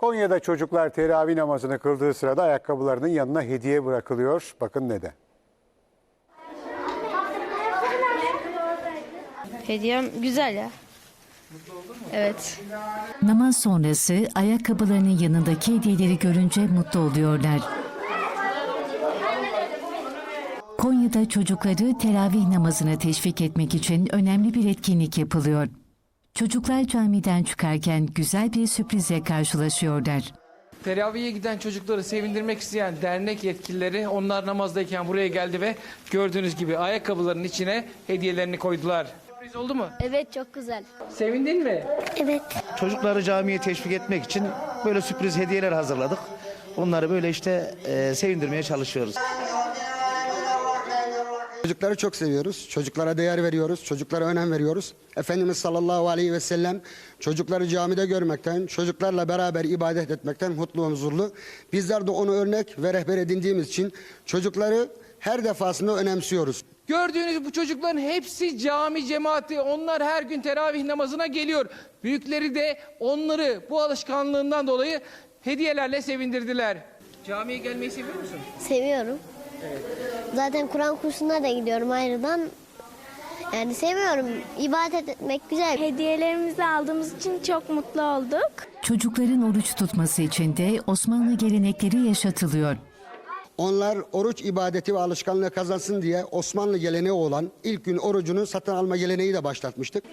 Konya'da çocuklar teravih namazını kıldığı sırada ayakkabılarının yanına hediye bırakılıyor. Bakın neden. Hediyem güzel ya. Evet. Namaz sonrası ayakkabılarının yanındaki hediyeleri görünce mutlu oluyorlar. Konya'da çocukları teravih namazına teşvik etmek için önemli bir etkinlik yapılıyor. Çocuklar camiden çıkarken güzel bir sürprizle karşılaşıyorlar. Teraviye giden çocukları sevindirmek isteyen dernek yetkilileri onlar namazdayken buraya geldi ve gördüğünüz gibi ayakkabıların içine hediyelerini koydular. Sürpriz oldu mu? Evet çok güzel. Sevindin mi? Çocukları camiye teşvik etmek için böyle sürpriz hediyeler hazırladık. Onları böyle işte e, sevindirmeye çalışıyoruz. Çocukları çok seviyoruz. Çocuklara değer veriyoruz. Çocuklara önem veriyoruz. Efendimiz sallallahu aleyhi ve sellem çocukları camide görmekten, çocuklarla beraber ibadet etmekten mutlu ve huzurlu. Bizler de onu örnek ve rehber edindiğimiz için çocukları her defasında önemsiyoruz. Gördüğünüz bu çocukların hepsi cami cemaati. Onlar her gün teravih namazına geliyor. Büyükleri de onları bu alışkanlığından dolayı hediyelerle sevindirdiler. Camiye gelmeyi seviyor musun? Seviyorum. Zaten Kur'an kursuna da gidiyorum ayrıdan. Yani seviyorum. İbadet etmek güzel. Hediyelerimizi aldığımız için çok mutlu olduk. Çocukların oruç tutması için de Osmanlı gelenekleri yaşatılıyor. Onlar oruç ibadeti ve alışkanlığı kazansın diye Osmanlı geleneği olan ilk gün orucunu satın alma geleneği de başlatmıştık.